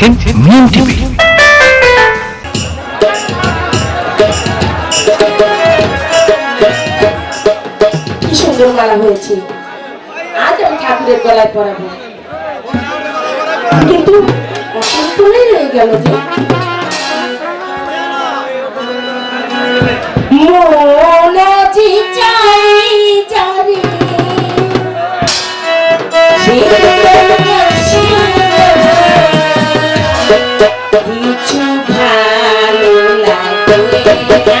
দেখছেন মিম টিভি। সুন্দর হয়েছে। কিন্তু যে। মনাজি চাই। বসে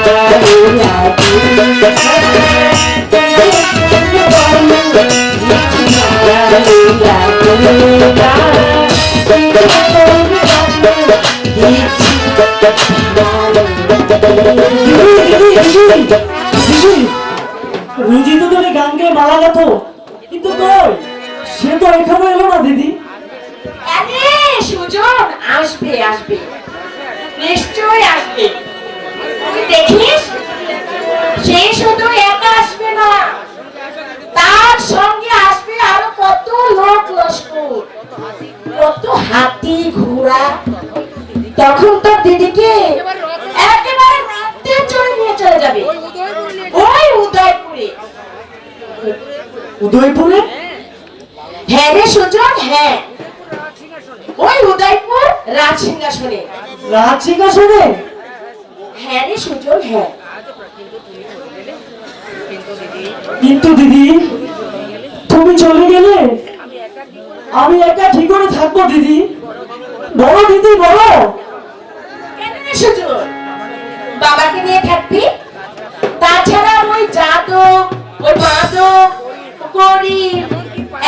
রুজি তো তুমি গান গেয়ে মারা গেত কিন্তু কই সে তো এখানে এলো না দিদি সুজন, আসবে আসবে। নিশ্চয়ই আসবে। দেখিস? সে শুধু একা আসবে না। তার সঙ্গে আসবে আরও কত লোক লস্কর। কত হাতি ঘোড়া। তখন তোর দিদিকে একেবারে চড়ে নিয়ে চলে যাবে। ওই উদয়পুরে। উদয়পুরে? হ্যাঁ রে সুজন হ্যাঁ। ওই উদয়পুর রাজ সিংহাসনে রাজ সিংহাসনে হ্যাঁ রে সুজন হ্যাঁ। কিন্তু দিদি তুমি চলে গেলে? আমি একা ঠিক করে থাকব দিদি? বলো দিদি বলো। কেন রে সুজন বাবাকে নিয়ে থাকবি? তাছাড়া ওই যাদব ওই মাদক গরিব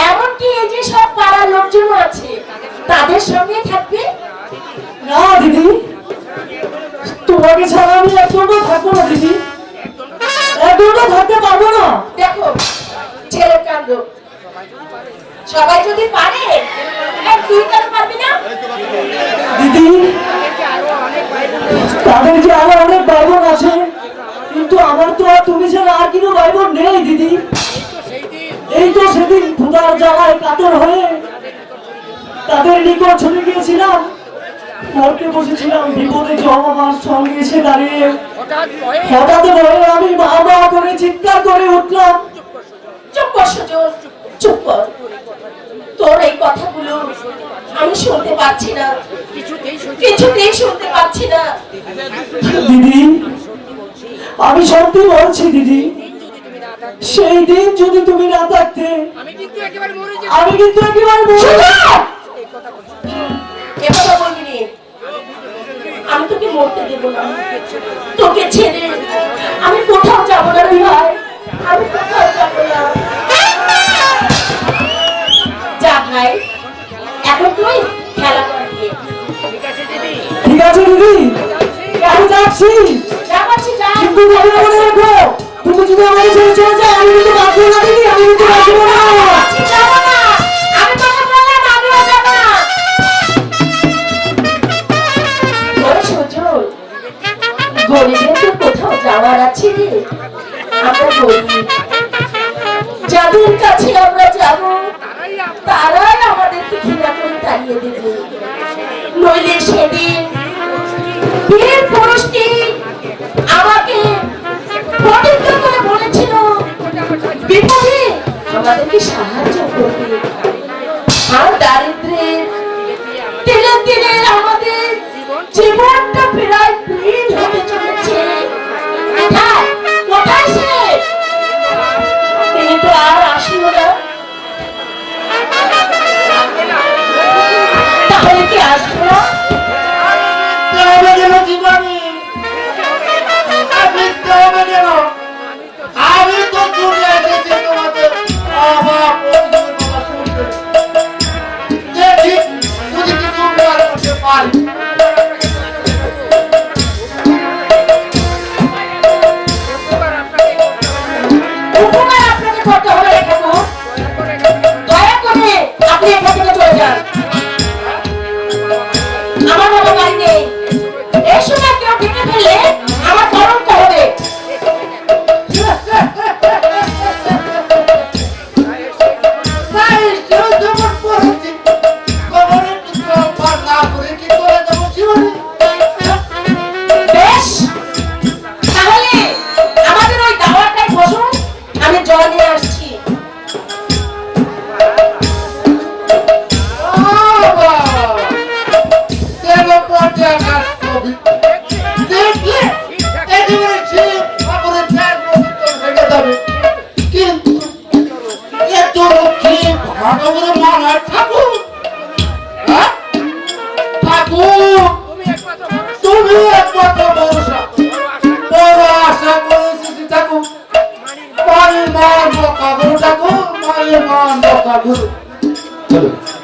এমনকি এই যে সব পাড়ার লোকজন আছে তাদের সঙ্গে থাকবে? না দিদি। তোমাকে ছাড়া আমি একদমও থাকব না দিদি। একদমও পারব না। দেখো ছেলের কাণ্ড। সবাই যদি পারে আর তুই কেন পারবি না? দিদি তাদের যে আমার অনেক ভাই বোন আছে কিন্তু আমার তো আর তুমি ছাড়া আর কোনো ভাই বোন নেই দিদি। এই তো সেদিন ক্ষুদার জ্বালায় কাতর হয়ে তাদের নিকট চলে গিয়েছিলাম। পড়তে বসেছিলাম বিপদে যে আমার সঙ্গে এসে দাঁড়িয়ে। হঠাৎ ভয়ে আমি মা মা করে চিৎকার করে উঠলাম। চুপ কর সুজন চুপ কর। তোর এই কথাগুলো আমি শুনতে পাচ্ছি না। কিছুতেই শুনতে পাচ্ছি না। দিদি আমি সত্যি বলছি দিদি সেই দিন যদি তুমি না থাকতে আমি কিন্তু একেবারে মরে যেতাম। আমি কিন্তু একেবারে মরে সুজন! মরতে দেবো না। তোকে ছেড়ে আমি কোথাও যাব না রে ভাই। আমি কোথাও যাব না। যা ভাই এখন তুই খেলা করে দিয়ে ঠিক আছে দিদি। ঠিক আমি যাচ্ছি। কিন্তু মনে রাখো তুমি যদি আমাকে ছেড়ে চলে যাও আমি কিন্তু বাঁচবো না দিদি আমি কিন্তু বাঁচবো না যাদের কাছে আমরা যাব, তারাই আমাদেরকে ঘৃণা করে তাড়িয়ে দেবে। নইলে সেদিন বীর পুরুষটি আমাকে বলেছিল সাহায্য করবে। আর দারিদ্রের দিনে আমাদের জীবনটা আমি তবে যেন আমি চলো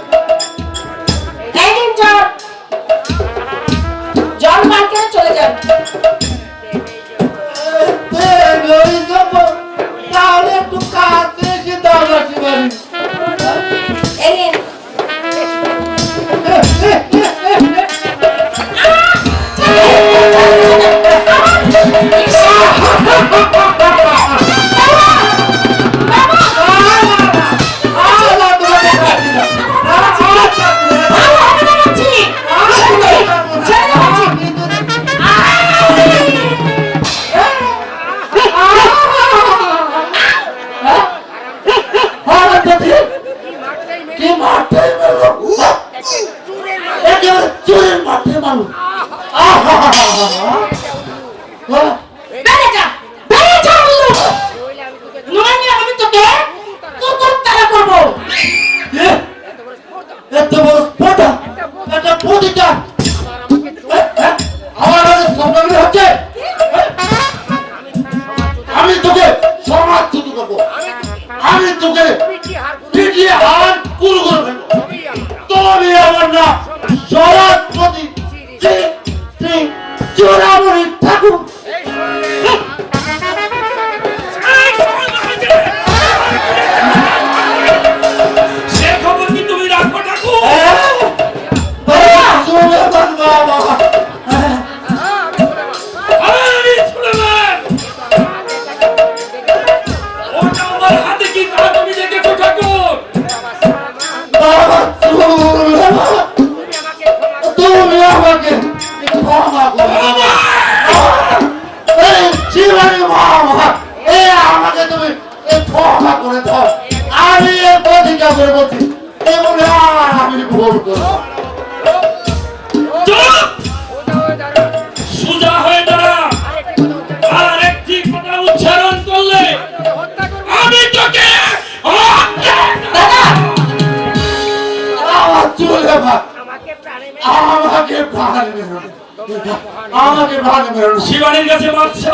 শিবানীর কাছে বাচ্চা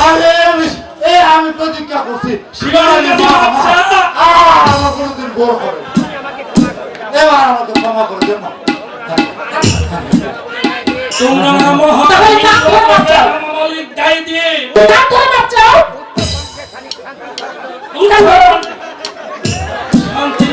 আরে আমি এ আমি প্রতিজ্ঞা করছি শিবানীর কাছে বাচ্চা আর আমার কোনোদিন হবে এবার আমাকে ক্ষমা করে দেবো তোমরা। মহামালিক দিয়ে শান্তির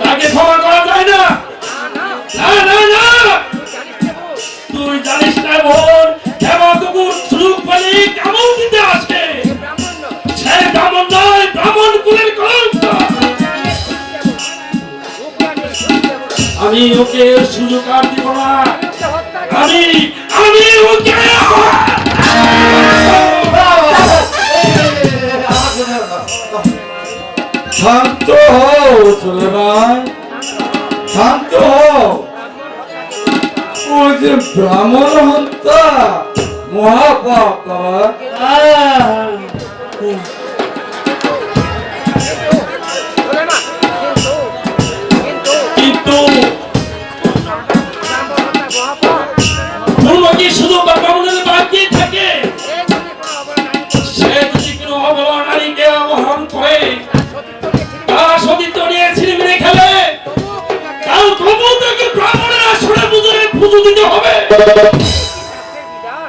তাকে ক্ষমা করা যায় না। না না না। তুই জানিস না বোন হেমা সুযোগ পেলে কেমন দিতে আসে? সে নয়, ব্রাহ্মণ কুলের কলঙ্ক। আমি ওকে সুযোগ আর দিব না। আমি আমি ওকে শান্ত হও সুলেমান শান্ত হও। ওই যে ব্রাহ্মণ হত্যা মহাপাপ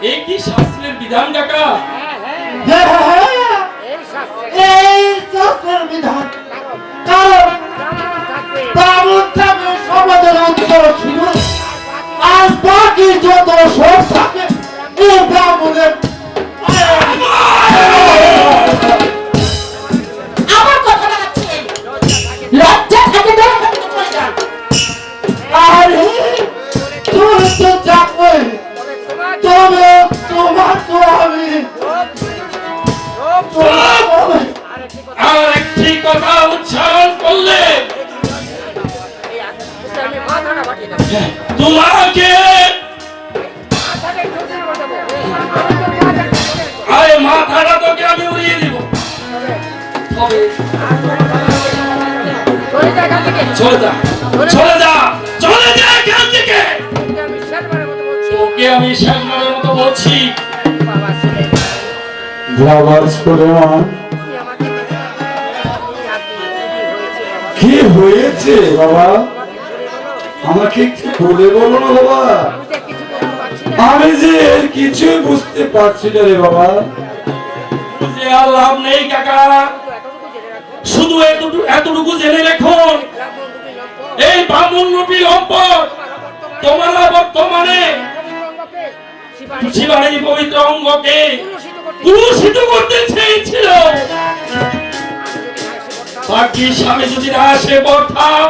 এই কি শাস্ত্রের বিধান কাকা? এই শাস্ত্রের বিধান। কারণ যত সব চলে যা। চলে যা। চলে যা। এখান থেকে। তোকে আমি শেষবারের মতো বলছি। বাবা সুলেমান কি হয়েছে বাবা? আমাকে একটু বলে বলো না বাবা? আমি যে এর কিছুই বুঝতে পারছি না রে বাবা। বুঝে আর লাভ নেই কাকা। শুধু এতটুকু জেনে রাখুন এই ব্রাহ্মণ রূপী লম্পট তোমরা বর্তমানে শিবানী পবিত্র অঙ্গকে কুলুষিত করতে চেয়েছিল। বাকি স্বামী যদি না আসে বর্তাম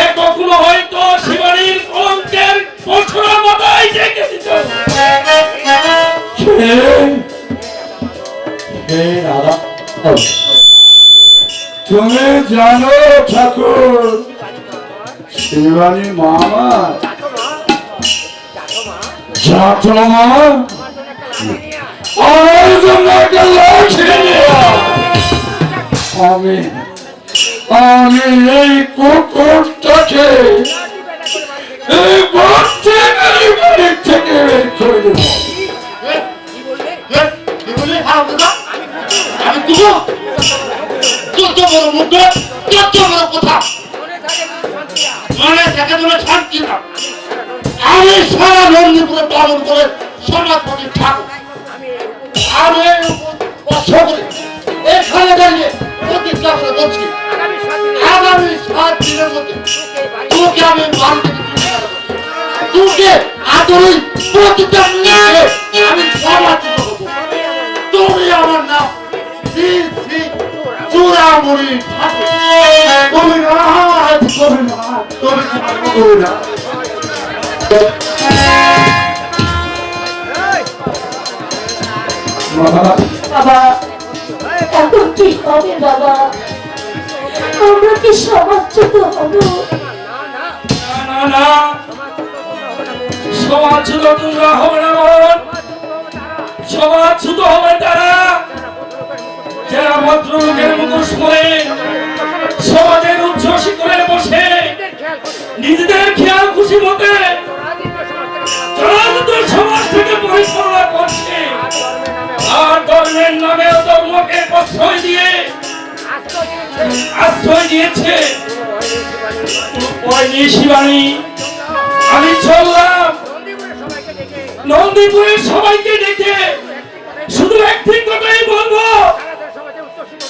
এ কখনো হয়তো শিবানীর কলঙ্কের পছরা মাথায় ডেকে দিত। দাদা তুমি জানো ঠাকুর, শিবানী মামা জাতমা আমার জন্য। আমি আমি এই কুকুরটাকে এই বাড়ি থেকে বের করে দেবো। যত বড় মুখ যত বড় কথা। মনে থাকে মনে শান্তি না। আমি সারা নন্দীপুরে পালন করে সমাজপতি ঠাকুর। আমি উপর এখানে দাঁড়িয়ে প্রতিজ্ঞা করে আগামী সাত দিনের মধ্যে তোকে আমি দেবো। তোকে আদরে প্রতিটা নিয়ে আমি সমাজিত হব তুমি আমার নাম চূড়ামণি তুমি না তুমি না তুমি তুমি না বাবা এখন কি হবে বাবা? আমরা কি সমাজচ্যুত হব? না না না। সমাজ শুধু তোমরা হবে না শুধু হবে তারা। যারা ভদ্রলোকের মুখোশ পরে সমাজের উচ্চ শিখরে বসে, নিজেদের খেয়াল খুশি মতে সমাজ থেকে পরিচালনা করছে। আর ধর্মের নামে ধর্মকে প্রশ্রয় দিয়ে আশ্রয় দিয়েছে। শিবানী আমি চললাম। নন্দীপুরের সবাইকে ডেকে। শুধু একটি কথাই বলব।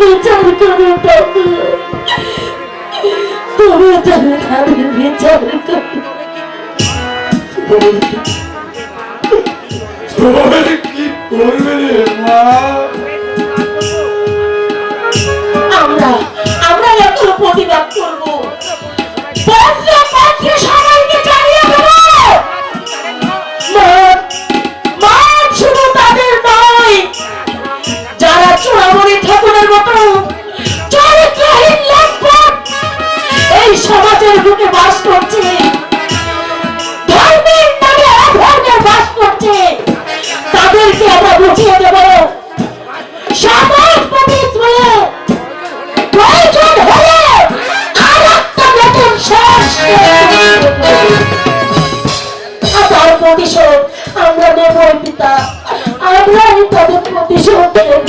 বিচার করো ঠাকুর তুমি তুমি তাদের বিচার করো আমরা আমরা এখন প্রতিবাদ করব। সবাইকে জানিয়ে দেব। চূড়ামণি মতো। চরিত্রহীন লম্পট। এই সমাজের বুকে বাস করছে। ধর্মের নামে অধর্মে বাস করছে। তাদেরকে আমরা বুঝিয়ে দেব। সমাজ প্রতিশোধ আমরা নেব পিতা। তাদের প্রতিশোধ নেব।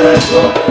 প্রতিশোধ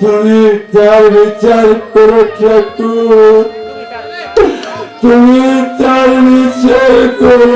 তুমি তার বিচার করে ঠাকুর তুমি তার বিচার করো